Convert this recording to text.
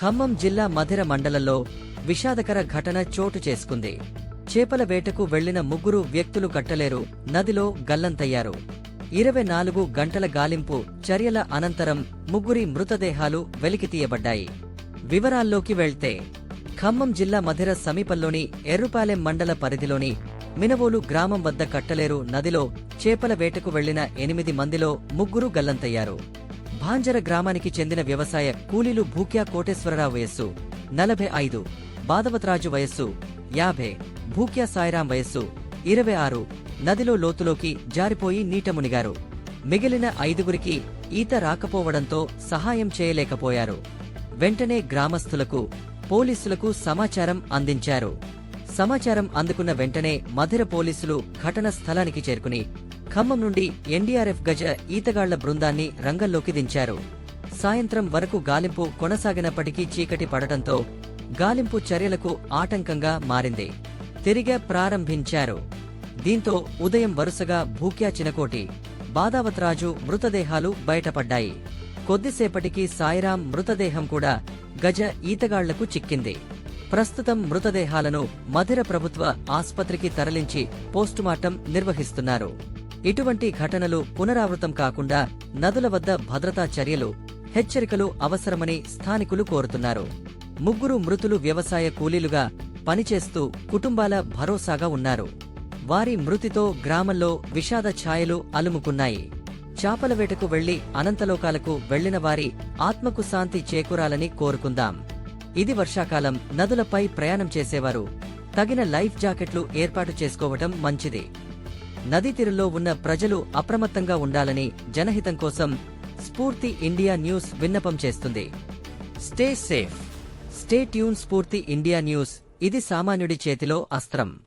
ఖమ్మం జిల్లా మధిర మండలంలో విషాదకర ఘటన చోటు చేసుకుంది. చేపల వేటకు వెళ్ళిన ముగ్గురు వ్యక్తులు కట్టలేరు నదిలో గల్లంతయ్యారు. ఇరవై నాలుగు గంటల గాలింపు చర్యల అనంతరం ముగ్గురి మృతదేహాలు వెలికితీయబడ్డాయి వివరాల్లోకి వెళ్తే ఖమ్మం జిల్లా మధిర సమీపంలోని ఎర్రుపాలెం మండల పరిధిలోని మినవోలు గ్రామం వద్ద కట్టలేరు నదిలో చేపల వేటకు వెళ్ళిన ఎనిమిది మందిలో ముగ్గురు గల్లంతయ్యారు. భాంజర గ్రామానికి చెందిన వ్యవసాయ కూలీలు భూక్యా కోటేశ్వరరావు వయస్సు నలభై ఐదు బాధవతరాజు వయస్సు యాభై భూక్యా సాయిరాం వయస్సు ఇరవై ఆరు నదిలో లోతులోకి జారిపోయి నీట మునిగారు. మిగిలిన ఐదుగురికి ఈత రాకపోవడంతో సహాయం చేయలేకపోయారు. వెంటనే గ్రామస్తులకు పోలీసులకు సమాచారం అందించారు. సమాచారం అందుకున్న వెంటనే మధిర పోలీసులు ఘటన స్థలానికి చేరుకుని ఖమ్మం నుండి ఎన్డీఆర్ఎఫ్ గజ ఈతగాళ్ళ బృందాన్ని రంగంలోకి దించారు. సాయంత్రం వరకు గాలింపు కొనసాగినప్పటికీ చీకటి పడటంతో గాలింపు చర్యలకు ఆటంకంగా మారింది. తిరిగే ప్రారంభించారు. దీంతో ఉదయం వరుసగా భూక్యా చినకోటి బాదావతరాజు మృతదేహాలు బయటపడ్డాయి. కొద్దిసేపటికి సాయిరాం మృతదేహం కూడా గజ ఈతగాళ్ళకు చిక్కింది. ప్రస్తుతం మృతదేహాలను మధిర ప్రభుత్వ ఆస్పత్రికి తరలించి పోస్టుమార్టం నిర్వహిస్తున్నారు. ఇటువంటి ఘటనలు పునరావృతం కాకుండా నదుల వద్ద భద్రతా చర్యలు హెచ్చరికలు అవసరమని స్థానికులు కోరుతున్నారు. ముగ్గురు మృతులు వ్యవసాయ కూలీలుగా పనిచేస్తూ కుటుంబాల భరోసాగా ఉన్నారు. వారి మృతితో గ్రామంలో విషాద ఛాయలు అలుముకున్నాయి. చాపల వేటకు వెళ్ళి అనంతలోకాలకు వెళ్ళిన వారి ఆత్మకు శాంతి చేకూరాలని కోరుకుందాం. ఇది వర్షాకాలం నదులపై ప్రయాణం చేసేవారు. తగిన లైఫ్ జాకెట్లు ఏర్పాటు చేసుకోవటం మంచిది. నదీ తీరులో ఉన్న ప్రజలు అప్రమత్తంగా ఉండాలని జనహితం కోసం స్ఫూర్తి ఇండియా న్యూస్ విన్నపం చేస్తుంది. Stay safe. Stay tune Sphoorthi India news. ఇది సామాన్యుడి చేతిలో అస్త్రం.